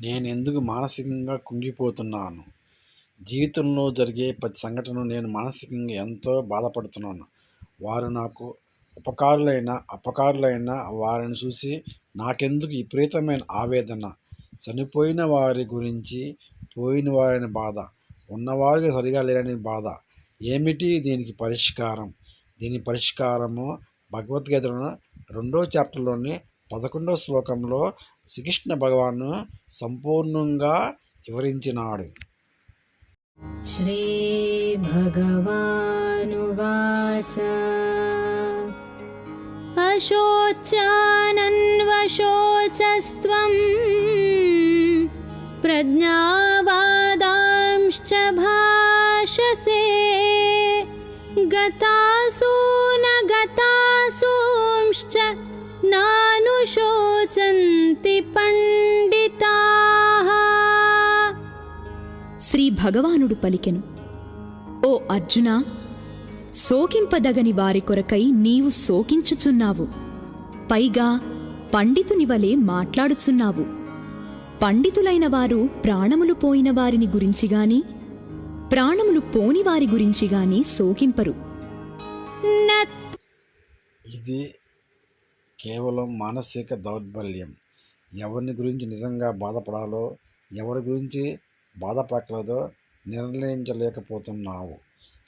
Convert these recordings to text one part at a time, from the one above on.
నేను ఎందుకు మానసికంగా కుంగిపోతున్నాను? జీవితంలో జరిగే ప్రతి సంఘటన నేను మానసికంగా ఎంతో బాధపడుతున్నాను. వారు నాకు ఉపకారులైన అపకారులైన వారిని చూసి నాకెందుకు విపరీతమైన ఆవేదన? చనిపోయిన వారి గురించి పోయిన వారిని బాధ ఉన్నవారికి సరిగా లేరని బాధ. ఏమిటి దీనికి పరిష్కారం? దీని పరిష్కారము భగవద్గీతలో రెండో చాప్టర్లోని పదకొండో శ్లోకంలో శ్రీకృష్ణ భగవాను సంపూర్ణంగా వివరించినాడు श्रीभगवानुवाच अशोच्यानन्वशोचस्त्वम् प्रज्ञावादांश्च भाषसे गतासु न गतासूंश्च नानुशोचन्ति पण्डिताः శ్రీ భగవానుడు పలికెను ఓ అర్జున శోకింపదగని వారి కొరకై నీవు శోకించుచున్నావు పైగా పండితుని వలె మాట్లాడుచున్నావు పండితులైన వారు ప్రాణములు పోయిన వారిని గురించిగాని ప్రాణములు పోని వారి గురించిగాని శోకింపరు न ఇది కేవలం మానసిక దౌర్బల్యం. ఎవరిని గురించి నిజంగా బాధపడాలో ఎవరి గురించి బాధపడకలేదో నిర్ణయించలేకపోతున్నావు.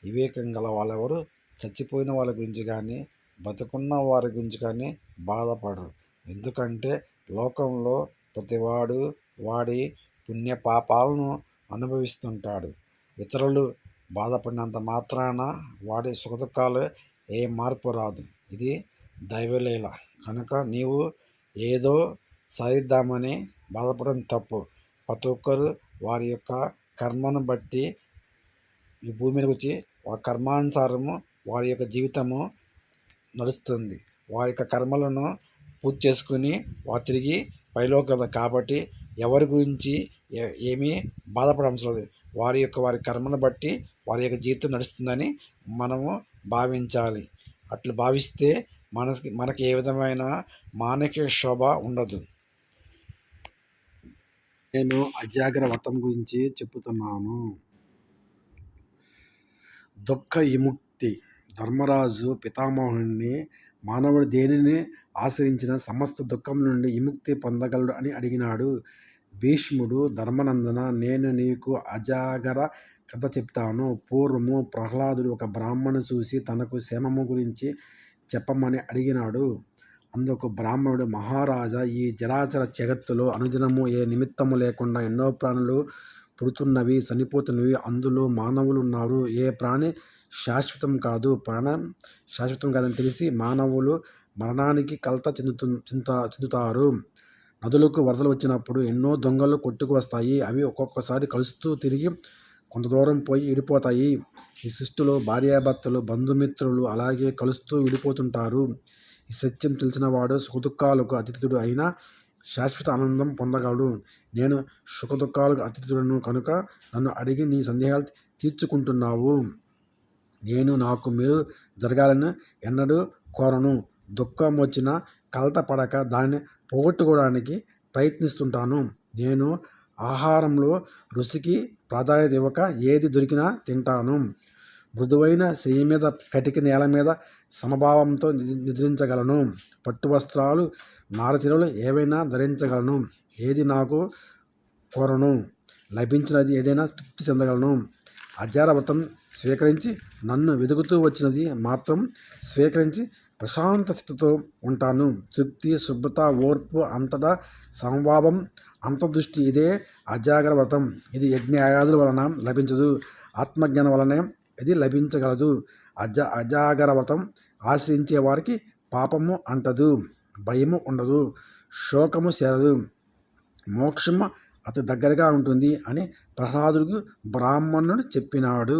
వివేకం గల వాళ్ళెవరు? చచ్చిపోయిన వాళ్ళ గురించి కానీ బతుకున్న వారి గురించి కానీ బాధపడరు. ఎందుకంటే లోకంలో ప్రతివాడు వాడి పుణ్య పాపాలను అనుభవిస్తుంటాడు. ఇతరులు బాధపడినంత మాత్రాన వాడి సుఖదుఖాలు ఏ మార్పు రాదు. ఇది దైవలీల. కనుక నీవు ఏదో సాధిద్దామని బాధపడడం తప్పు. ప్రతి ఒక్కరు వారి యొక్క కర్మను బట్టి ఈ భూమి మీద వచ్చి ఆ కర్మానుసారము వారి యొక్క జీవితము నడుస్తుంది. వారి యొక్క కర్మలను పూర్తి చేసుకుని వారు తిరిగి పైలోకి కాబట్టి ఎవరి గురించి ఏ- ఏమీ బాధపడవలసిన లేదు. వారి యొక్క వారి కర్మను బట్టి వారి యొక్క జీవితం నడుస్తుందని మనము భావించాలి. అట్లు భావిస్తే మనకి మనకి ఏ విధమైన మానసిక శోభ ఉండదు. నేను అజాగ్ర వ్రతం గురించి చెప్పుతున్నాను. దుఃఖ విముక్తి. ధర్మరాజు పితామహుడిని మానవుడు దేనిని ఆశ్రయించిన సమస్త దుఃఖం నుండి విముక్తి పొందగలడు అని అడిగినాడు. భీష్ముడు ధర్మనందన నేను నీకు అజాగర కథ చెప్తాను. పూర్వము ప్రహ్లాదుడు ఒక బ్రాహ్మణు చూసి తనకు క్షేమము గురించి చెప్పమని అడిగినాడు. అందుకు బ్రాహ్మణుడు మహారాజా ఈ జరాచర జగత్తులో అనుదినము ఏ నిమిత్తము లేకుండా ఎన్నో ప్రాణులు పుడుతున్నవి చనిపోతున్నవి అందులో మానవులు ఉన్నారు ఏ ప్రాణి శాశ్వతం కాదు ప్రాణం శాశ్వతం కాదని తెలిసి మానవులు మరణానికి కలత చెందుతు చెందుతారు. నదులకు వరదలు వచ్చినప్పుడు ఎన్నో దొంగలు కొట్టుకు వస్తాయి. అవి ఒక్కొక్కసారి కలుస్తూ తిరిగి కొంత దూరం పోయి విడిపోతాయి. ఈ సృష్టిలో భార్యాభర్తలు బంధుమిత్రులు అలాగే కలుస్తూ విడిపోతుంటారు. ఈ సత్యం తెలిసినవాడు సుఖదుఖాలకు అతిథుడు అయినా శాశ్వత ఆనందం పొందగలడు. నేను సుఖదుఖాలకు అతిథులను కనుక నన్ను అడిగి నీ సందేహాలు తీర్చుకుంటున్నావు. నేను నాకు మీరు జరగాలని ఎన్నడూ కోరను. దుఃఖం వచ్చిన కలత పడక దాన్ని పోగొట్టుకోవడానికి ప్రయత్నిస్తుంటాను. నేను ఆహారంలో రుచికి ప్రాధాన్యత ఇవ్వక ఏది దొరికినా తింటాను. మృదువైన చెయ్యి మీద కటిక నేల మీద సమభావంతో నిద్రించగలను. పట్టు వస్త్రాలు నారచీరలు ఏవైనా ధరించగలను. ఏది నాకు కోరను? లభించినది ఏదైనా తృప్తి చెందగలను. అజార వ్రతం స్వీకరించి నన్ను వెతుకుతూ వచ్చినది మాత్రం స్వీకరించి ప్రశాంత స్థితితో ఉంటాను. తృప్తి శుభ్రత ఓర్పు అంతటా సమభావం అంతర్దృష్టి ఇదే అజాగర వ్రతం. ఇది యజ్ఞయాగాదుల వలన లభించదు. ఆత్మజ్ఞానం వలనే ఇది లభించగలదు. అజ అజాగర వ్రతం ఆశ్రయించే వారికి పాపము అంటదు భయము ఉండదు శోకము చేరదు మోక్షము అతి దగ్గరగా ఉంటుంది అని ప్రహ్లాదుడికి బ్రాహ్మణుడు చెప్పినాడు.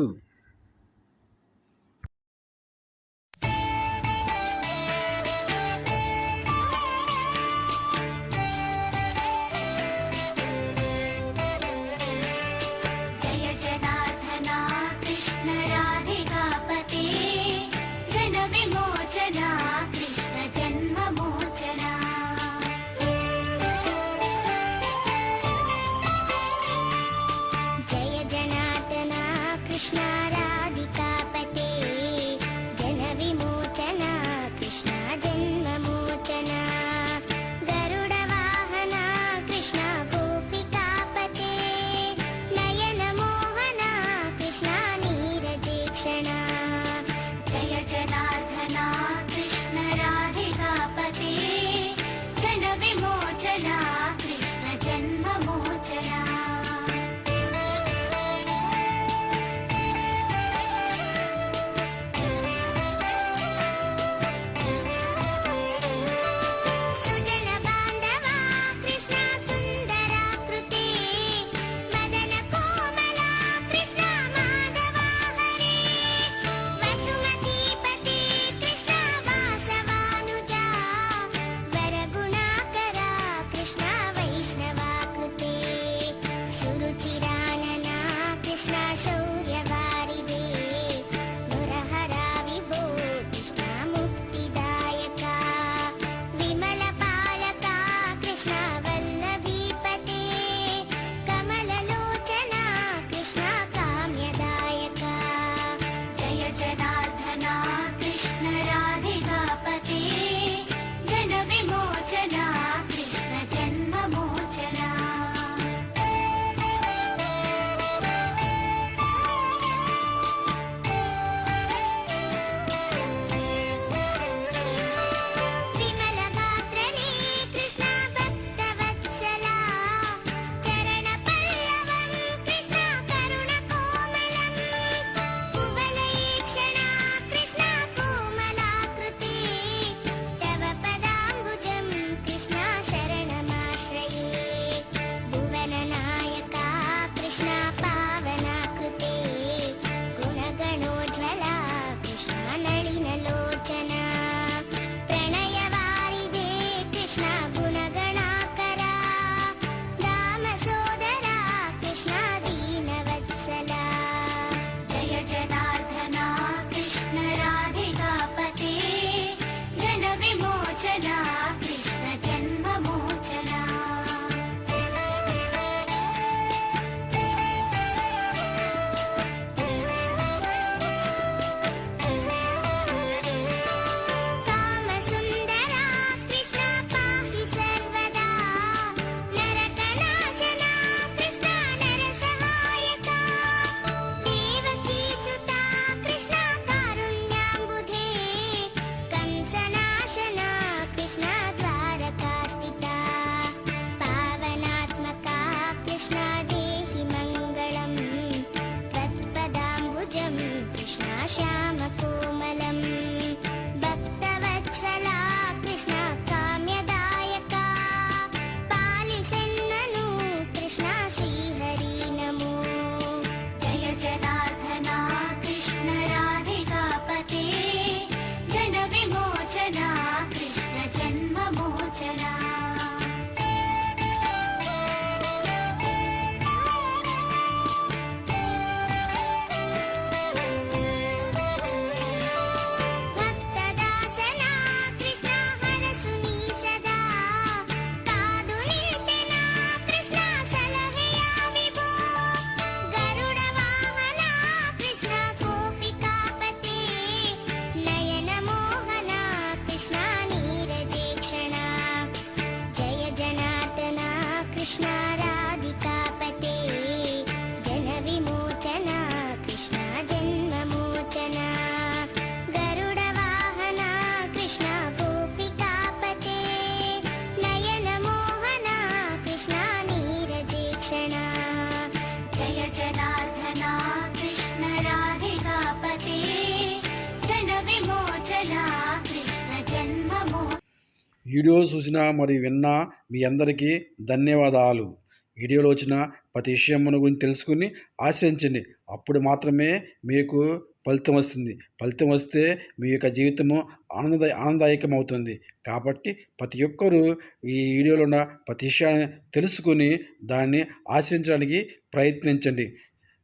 వీడియో చూసినా మరియు విన్నా మీ అందరికీ ధన్యవాదాలు. వీడియోలో వచ్చిన ప్రతి విషయమును గురించి తెలుసుకుని ఆశ్రయించండి. అప్పుడు మాత్రమే మీకు ఫలితం వస్తుంది. ఫలితం వస్తే మీ యొక్క జీవితము ఆనంద ఆనందదాయకం అవుతుంది కాబట్టి ప్రతి ఒక్కరూ ఈ వీడియోలో ఉన్న ప్రతి విషయాన్ని తెలుసుకుని దాన్ని ఆశ్రయించడానికి ప్రయత్నించండి.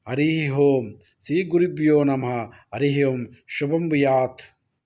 హరి ఓం. శ్రీ గురుభ్యో నమ. హరి ఓం. శుభం యాత్